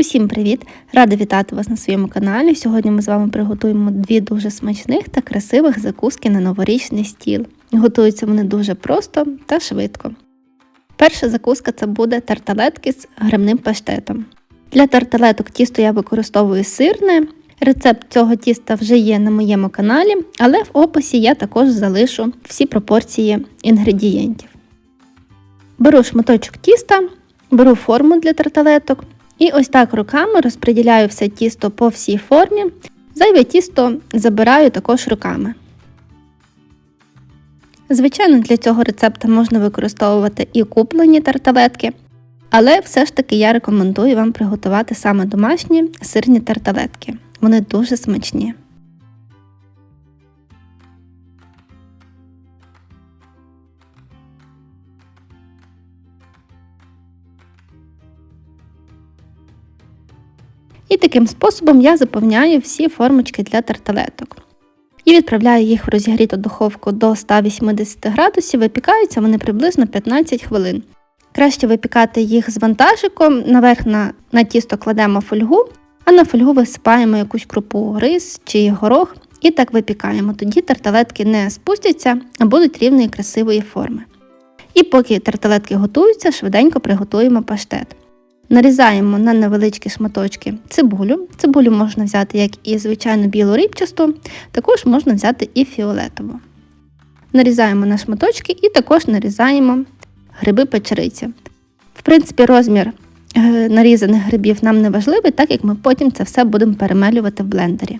Усім привіт! Рада вітати вас на своєму каналі. Сьогодні ми з вами приготуємо дві дуже смачних та красивих закуски на новорічний стіл. Готуються вони дуже просто та швидко. Перша закуска це буде тарталетки з грибним паштетом. Для тарталеток тісто я використовую сирне. Рецепт цього тіста вже є на моєму каналі, але в описі я також залишу всі пропорції інгредієнтів. Беру шматочок тіста, беру форму для тарталеток. І ось так руками розподіляю все тісто по всій формі. Зайве тісто забираю також руками. Звичайно, для цього рецепту можна використовувати і куплені тарталетки, але все ж таки я рекомендую вам приготувати саме домашні сирні тарталетки. Вони дуже смачні. І таким способом я заповняю всі формочки для тарталеток. І відправляю їх в розігріту духовку до 180 градусів, випікаються вони приблизно 15 хвилин. Краще випікати їх з вантажиком, наверх на, на тісто кладемо фольгу, а на фольгу висипаємо якусь крупу, рис чи горох і так випікаємо. Тоді тарталетки не спустяться, а будуть рівної красивої форми. І поки тарталетки готуються, швиденько приготуємо паштет. Нарізаємо на невеличкі шматочки цибулю. Цибулю можна взяти як і звичайну білу рибчасту, також можна взяти і фіолетову. Нарізаємо на шматочки і також нарізаємо гриби печериці. В принципі, розмір е, нарізаних грибів нам не важливий, так як ми потім це все будемо перемелювати в блендері.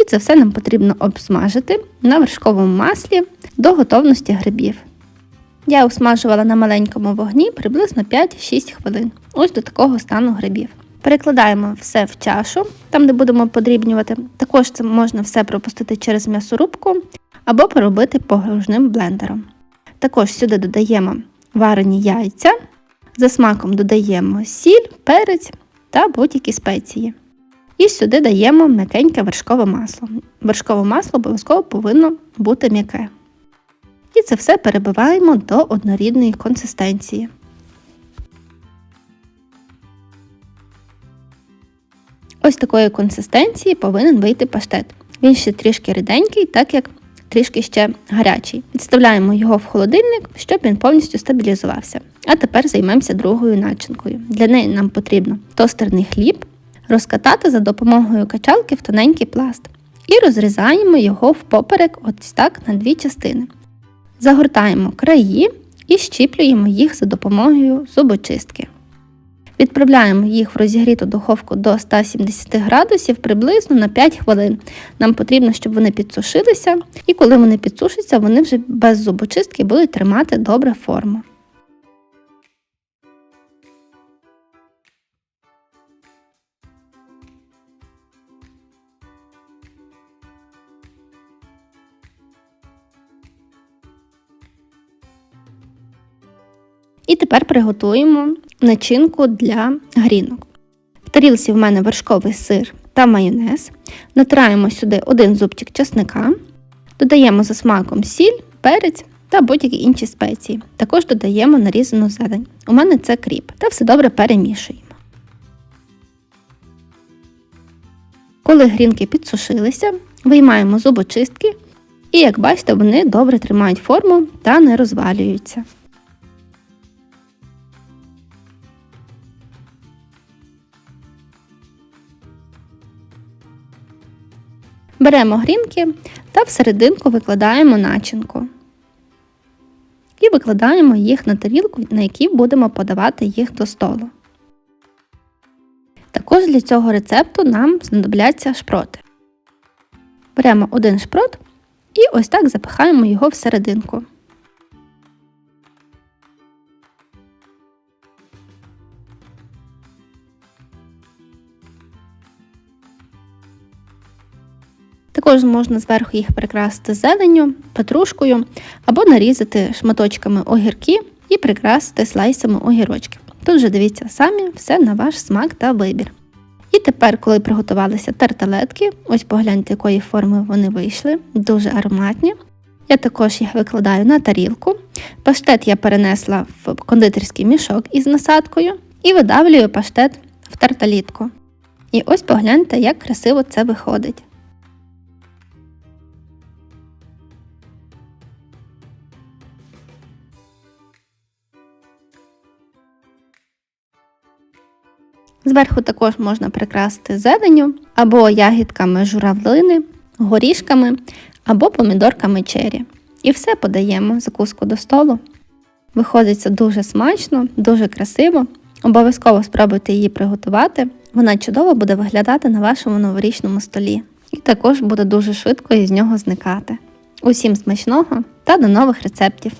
І це все нам потрібно обсмажити на вершковому маслі до готовності грибів. Я усмажувала на маленькому вогні приблизно 5-6 хвилин. Ось до такого стану грибів. Перекладаємо все в чашу, там де будемо подрібнювати. Також це можна все пропустити через м'ясорубку або поробити погружним блендером. Також сюди додаємо варені яйця, за смаком додаємо сіль, перець та будь-які спеції. І сюди даємо м'якеньке вершкове масло. Вершкове масло обов'язково повинно бути м'яке. І це все перебиваємо до однорідної консистенції. Ось такої консистенції повинен вийти паштет. Він ще трішки ріденький, так як трішки ще гарячий. Відставляємо його в холодильник, щоб він повністю стабілізувався. А тепер займемося другою начинкою. Для неї нам потрібно тостерний хліб, розкатати за допомогою качалки в тоненький пласт. І розрізаємо його впоперек ось так на дві частини. Загортаємо краї і щіплюємо їх за допомогою зубочистки. Відправляємо їх в розігріту духовку до 170 градусів приблизно на 5 хвилин. Нам потрібно, щоб вони підсушилися, і коли вони підсушаться, вони вже без зубочистки будуть тримати добре форму. І тепер приготуємо начинку для грінок. В тарілці в мене вершковий сир та майонез. Натираємо сюди один зубчик чесника, додаємо за смаком сіль, перець та будь-які інші спеції. Також додаємо нарізану зелень. У мене це кріп, та все добре перемішуємо. Коли грінки підсушилися, виймаємо зубочистки і, як бачите, вони добре тримають форму та не розвалюються. Беремо грінки та всерединку викладаємо начинку. І викладаємо їх на тарілку, на якій будемо подавати їх до столу. Також для цього рецепту нам знадобляться шпроти. Беремо один шпрот і ось так запихаємо його всерединку. Також можна зверху їх прикрасити зеленню, петрушкою або нарізати шматочками огірки і прикрасити слайсами огірочки. Тут вже дивіться самі все на ваш смак та вибір. І тепер, коли приготувалися тарталетки, ось погляньте, якої форми вони вийшли, дуже ароматні. Я також їх викладаю на тарілку. Паштет я перенесла в кондитерський мішок із насадкою і видавлюю паштет в тарталітку. І ось погляньте, як красиво це виходить. Зверху також можна прикрасити зеленню або ягідками журавлини, горішками або помідорками чері. І все подаємо закуску до столу. Виходить це дуже смачно, дуже красиво. Обов'язково спробуйте її приготувати. Вона чудово буде виглядати на вашому новорічному столі. І також буде дуже швидко із нього зникати. Усім смачного та до нових рецептів!